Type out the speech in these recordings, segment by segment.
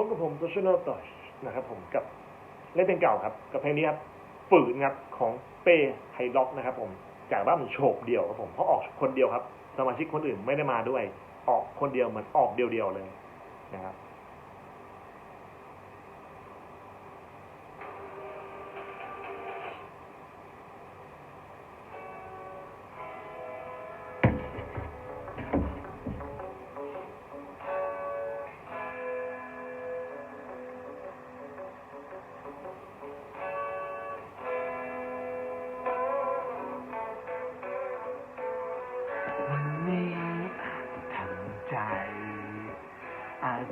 พบกับผมตัวชโนต่อยนะครับ ผมกับเล่นเพลงเก่าครับ กับเพลงนี้ครับฝืนครับของเป้ไฮล็อกนะครับ ผมจากบ้านโฉบเดียวครับผมเพราะออกคนเดียวครับ สมาชิกคนอื่นไม่ได้มาด้วย ออกคนเดียวเหมือนออกเดียวๆเลยนะครับ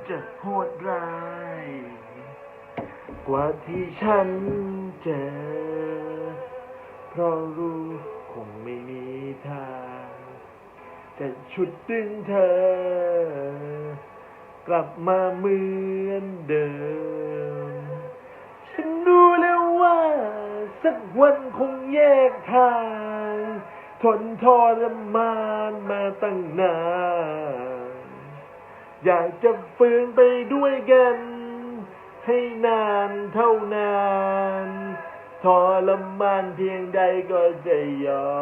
จะโหดร้าย กว่าที่ฉันเจอ เพราะรู้คงไม่มีทางจะชุดดึงเธอ กลับมาเหมือนเดิม ฉันรู้แล้วว่า สักวันคงแยกทาง ทนทรมานมาตั้งนาน อยากจะฝืนไปด้วยกัน ให้นานเท่านานทรมานเพียงใดก็จะยอ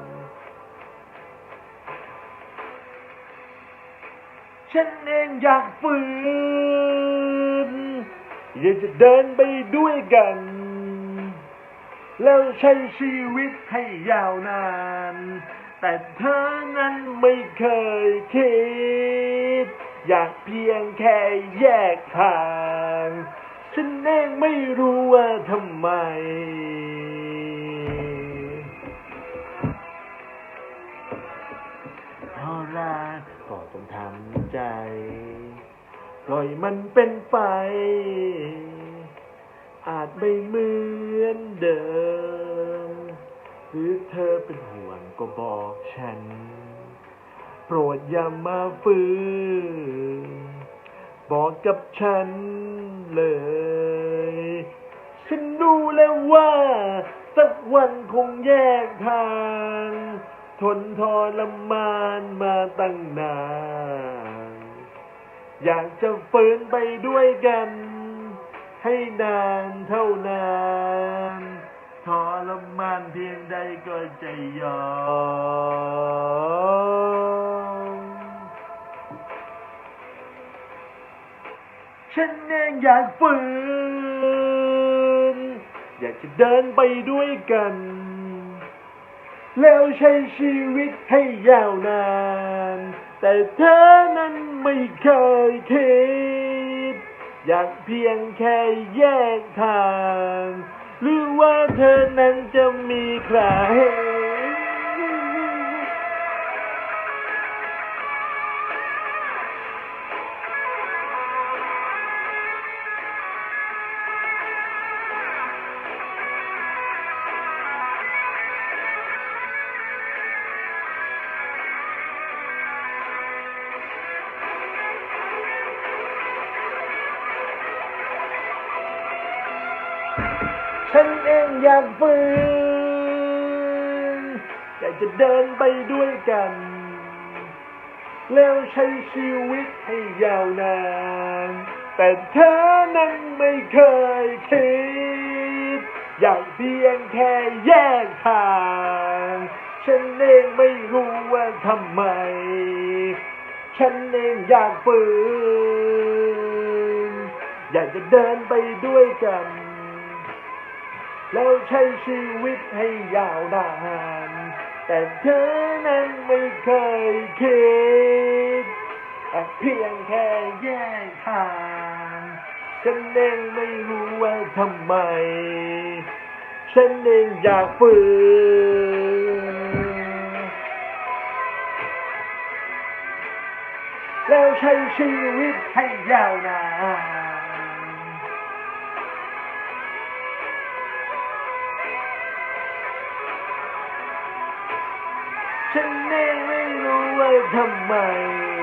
ม ฉันเองอยากฝืนอยากจะเดินไปด้วยกัน แล้วใช้ชีวิตให้ยาวนาน แต่เธอนั้นไม่เคยคิด อยากเพียงแค่แยกทาง ฉันเองไม่รู้ว่าทำไมพราะรักก็ต้องทำใจ ปล่อยมันเป็นไปอาจไม่เหมือนเดิม หรือเธอเป็นห่วงก็บอกฉัน โปรดอย่ามาฝืนบอกกับฉันเลย ฉันรู้แล้วว่า สักวันคงแยกทาง ทนทรมานมาตั้งนาน อยากจะฝืนไปด้วยกัน ให้นานเท่านาน จยอฉันเองอยากฝืนอยากจะเดินไปด้วยกัน แล้วใช้ชีวิตให้ยาวนาน แต่เธอนั้นไม่เคยคิด อยากเพียงแค่แยกทาง หรือว่าเธอนั้นจะมีใคร ฉันเองอยากฝืนอยากจะเดินไปด้วยกัน แล้วใช้ชีวิตให้ยาวนาน แต่เธอนั้นไม่เคยคิด อยากเพียงแค่แยกทาง ฉันเองไม่รู้ว่าทำไม ฉันเองอยากฝืนอยากจะเดินไปด้วยกัน แล้วใช้ชีวิตให้ยาวนาน แต่เธอนั้นไม่เคยคิดเพียงแค่แยกทางฉันเองไม่รู้ว่าทำไม ฉันเองอยากฝืนแล้วใช้ชีวิตให้ยาวนาน away from mine.